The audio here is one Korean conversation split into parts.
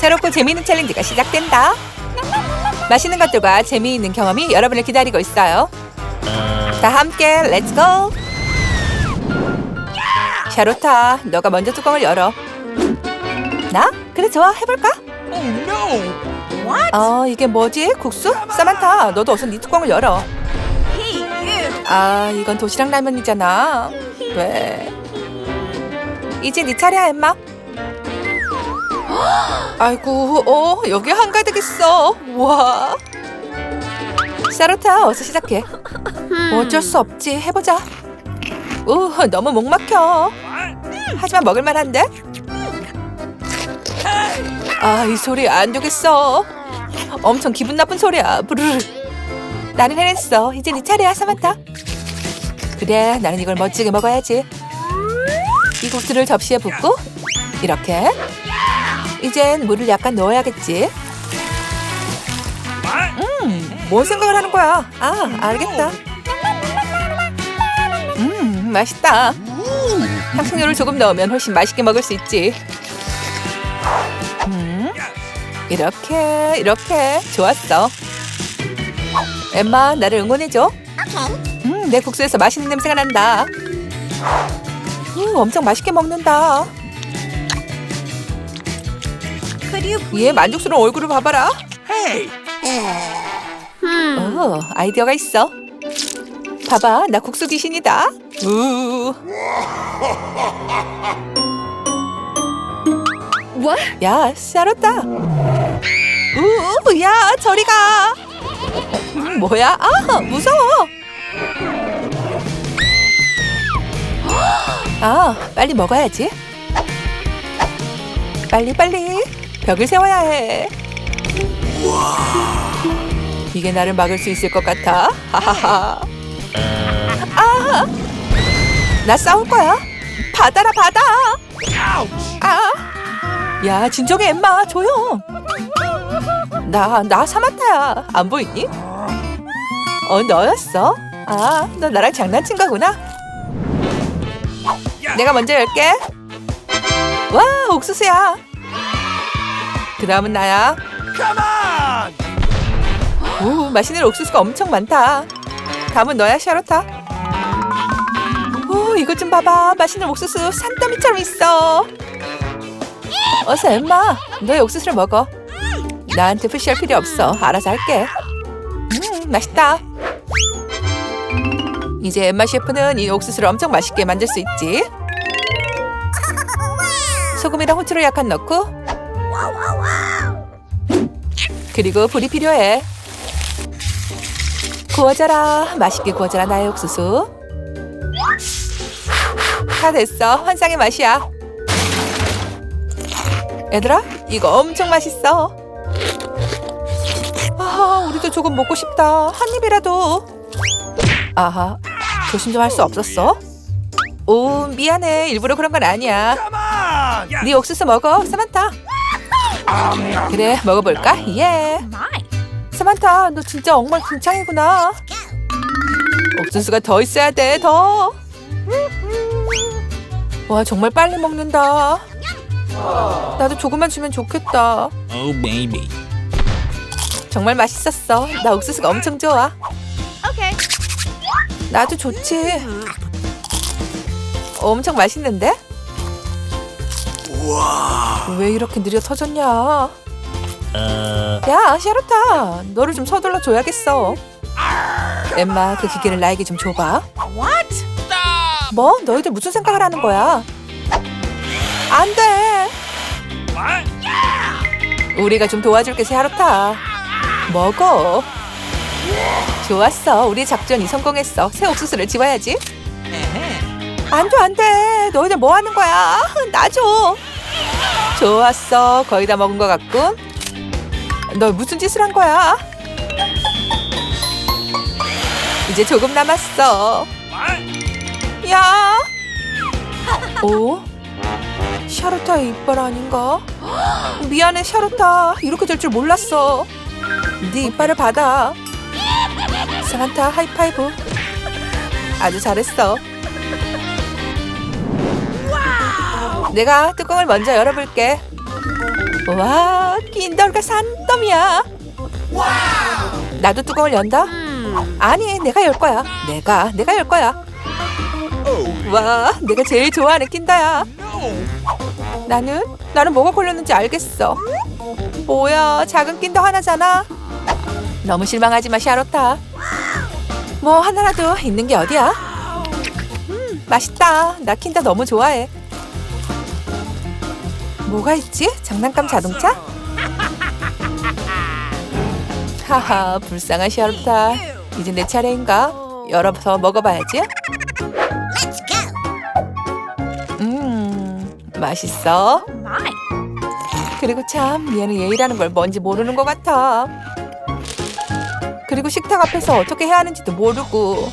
새롭고 재미있는 챌린지가 시작된다. 맛있는 것들과 재미있는 경험이 여러분을 기다리고 있어요. 다 함께 렛츠고! 샤로타, 너가 먼저 뚜껑을 열어. 나? 그래 좋아, 해볼까? Oh? 어, 이게 뭐지? 국수? 사만타, 너도 어서 네 뚜껑을 열어. 아, 이건 도시락 라면이잖아. 왜? 이제 네 차례야, 엠마. 아이고, 어, 여기 한가득 있어. 와. 샤로타, 어서 시작해. 어쩔 수 없지. 해보자. 우, 너무 목 막혀. 하지만 먹을만한데? 아, 이 소리 안 되겠어. 엄청 기분 나쁜 소리야. 부르르. 나는 해냈어. 이제 네 차례야, 사만타. 그래, 나는 이걸 멋지게 먹어야지. 이 국수를 접시에 붓고 이렇게. 이젠 물을 약간 넣어야겠지. 음, 뭔 생각을 하는 거야? 아, 알겠다. 음, 맛있다. 향신료를 조금 넣으면 훨씬 맛있게 먹을 수 있지. 음, 이렇게, 이렇게. 좋았어. 엠마, 나를 응원해줘. 음, 내 국수에서 맛있는 냄새가 난다. 음, 엄청 맛있게 먹는다. 얘 만족스러운 얼굴을 봐봐라. Hey! 오, 아이디어가 있어. 봐봐, 나 국수 귀신이다. 우. What? 야, 샤롯다. 우, 야, 저리 가. 음, 뭐야? 아, 무서워. 아, 빨리 먹어야지. 빨리 빨리 벽을 세워야 해. 이게 나를 막을 수 있을 것 같아. 하하하. 아, 나 싸울 거야. 받아라 받아. 아, 야 진정해 엠마 조용. 나 나 사마타야. 안 보이니? 어 너였어? 아, 너 나랑 장난친 거구나. 내가 먼저 열게. 와, 옥수수야. 그 다음은 나야. 오, 맛있는 옥수수가 엄청 많다. 다음은 너야, 샤로타. 오, 이것 좀 봐봐. 맛있는 옥수수 산더미처럼 있어. 어서 엠마, 너의 옥수수를 먹어. 나한테 푸시할 필요 없어. 알아서 할게. 음, 맛있다. 이제 엠마 셰프는 이 옥수수를 엄청 맛있게 만들 수 있지. 소금이랑 후추를 약간 넣고 그리고 불이 필요해. 구워져라. 맛있게 구워져라 나의 옥수수. 다 됐어. 환상의 맛이야. 얘들아, 이거 엄청 맛있어. 아, 우리도 조금 먹고 싶다. 한 입이라도. 아하, 조심 좀 할 수 없었어? 오, 미안해. 일부러 그런 건 아니야. 네 옥수수 먹어, 사만타. 그래, 먹어볼까? 예. 사만타, 너 진짜 엉망진창이구나. 옥수수가 더 있어야 돼, 더. 와, 정말 빨리 먹는다. 나도 조금만 주면 좋겠다. Oh, baby. 정말 맛있었어. 나 옥수수가 엄청 좋아. Okay. 나도 좋지. 엄청 맛있는데? 왜 이렇게 느려 터졌냐? Uh, 야, 샤로타, 너를 좀 서둘러 줘야겠어. 엠마, 그 기계를 나에게 좀 줘봐. What? 뭐? 너희들 무슨 생각을 하는 거야? 안 돼. What? 우리가 좀 도와줄게, 샤로타. 먹어. 좋았어. 우리 작전이 성공했어. 새 옥수수를 집어야지. 안 돼, 안 돼. 너희들 뭐 하는 거야? 나 줘. 좋았어. 거의 다 먹은 것 같군. 너 무슨 짓을 한 거야? 이제 조금 남았어. 야! 오? 샤로타의 이빨 아닌가? 미안해, 샤로타. 이렇게 될 줄 몰랐어. 네 이빨을 받아. 사만타 하이파이브. 아주 잘했어. 내가 뚜껑을 먼저 열어볼게. 와, 킨더가 산더미야. 나도 뚜껑을 연다? 아니, 내가 열 거야. 내가, 내가 열 거야. 와, 내가 제일 좋아하는 킨더야. 나는, 나는 뭐가 걸렸는지 알겠어. 뭐야, 작은 킨더 하나잖아. 너무 실망하지 마, 샤로타. 뭐 하나라도 있는 게 어디야? 음, 맛있다. 나 킨더 너무 좋아해. 뭐가 있지? 장난감 자동차? 하하, 불쌍한 샤로타. 이제 내 차례인가? 열어서 먹어봐야지. 음, 맛있어. 그리고 참 얘는 예의라는 걸 뭔지 모르는 것 같아. 그리고 식탁 앞에서 어떻게 해야 하는지도 모르고.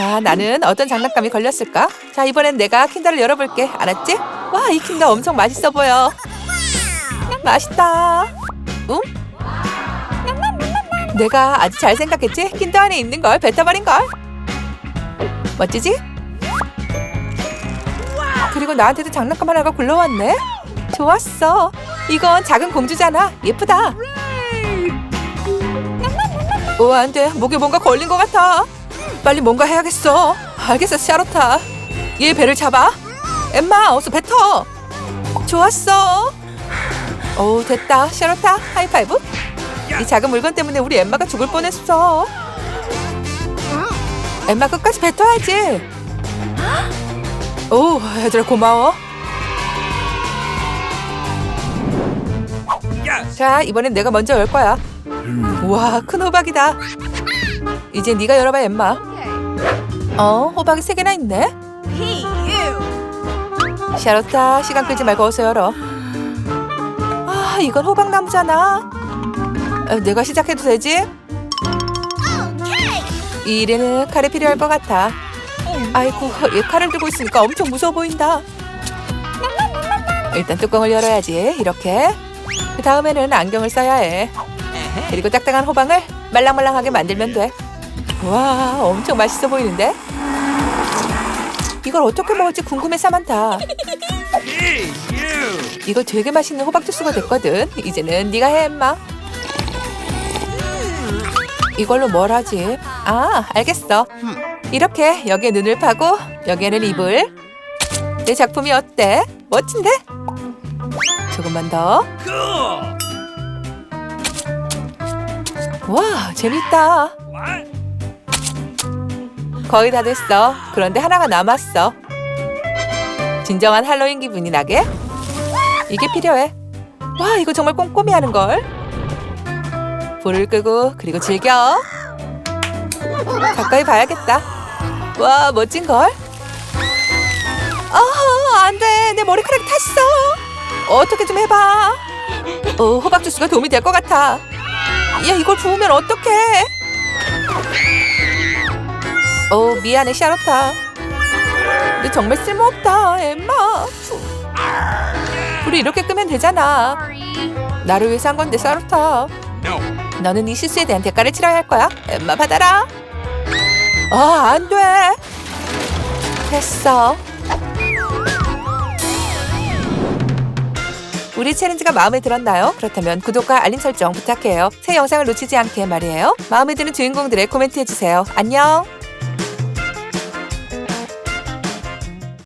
아, 나는 어떤 장난감이 걸렸을까? 자, 이번엔 내가 킨더를 열어볼게. 알았지? 와, 이 킨더 엄청 맛있어 보여. 맛있다. 응? 내가 아주 잘 생각했지? 킨더 안에 있는 걸 뱉어버린 걸. 멋지지? 그리고 나한테도 장난감 하나가 굴러왔네. 좋았어. 이건 작은 공주잖아. 예쁘다. 오, 안 돼. 목에 뭔가 걸린 것 같아. 빨리 뭔가 해야겠어. 알겠어, 샤로타. 얘 배를 잡아. 엠마, 어서 뱉어. 좋았어. 오, 됐다. 샤로타, 하이파이브. 이 작은 물건 때문에 우리 엠마가 죽을 뻔했어. 엠마 끝까지 뱉어야지. 오, 얘들아 고마워. 자, 이번엔 내가 먼저 열 거야. 우와, 큰 호박이다. 이제 네가 열어봐, 엠마. 어, 호박이 세 개나 있네. 샤로타, 시간 끌지 말고 어서 열어. 아, 이건 호박나무잖아. 어, 내가 시작해도 되지? 이 일에는 칼이 필요할 것 같아. 아이고, 얘 칼을 들고 있으니까 엄청 무서워 보인다. 일단 뚜껑을 열어야지. 이렇게. 그 다음에는 안경을 써야 해. 그리고 딱딱한 호박을 말랑말랑하게 만들면 돼. 와, 엄청 맛있어 보이는데? 이걸 어떻게 먹을지 궁금해 you. 이거 되게 맛있는 호박 주스가 됐거든. 이제는 네가 해, 엠마. 이걸로 뭘 하지? 아, 알겠어. 이렇게 여기에 눈을 파고 여기에는 입을. 내 작품이 어때? 멋진데? 조금만 더. 와, 재밌다. 거의 다 됐어. 그런데 하나가 남았어. 진정한 할로윈 기분이 나게? 이게 필요해. 와, 이거 정말 꼼꼼히 하는 걸. 불을 끄고 그리고 즐겨. 가까이 봐야겠다. 와, 멋진 걸. 아, 안 돼. 내 머리카락 탔어. 어떻게 좀 해봐. 어, 호박 주스가 도움이 될 것 같아. 야, 이걸 부으면 어떡해? 어 미안해 샤로타 너 정말 쓸모없다 엠마 우리 이렇게 끄면 되잖아 나를 위해서 한 건데 No. 너는 이 실수에 대한 대가를 치러야 할 거야 엠마 받아라 아 안돼 됐어 우리 챌린지가 마음에 들었나요? 그렇다면 구독과 알림 설정 부탁해요. 새 영상을 놓치지 않게 말이에요. 마음에 드는 주인공들의 코멘트 해주세요. 안녕!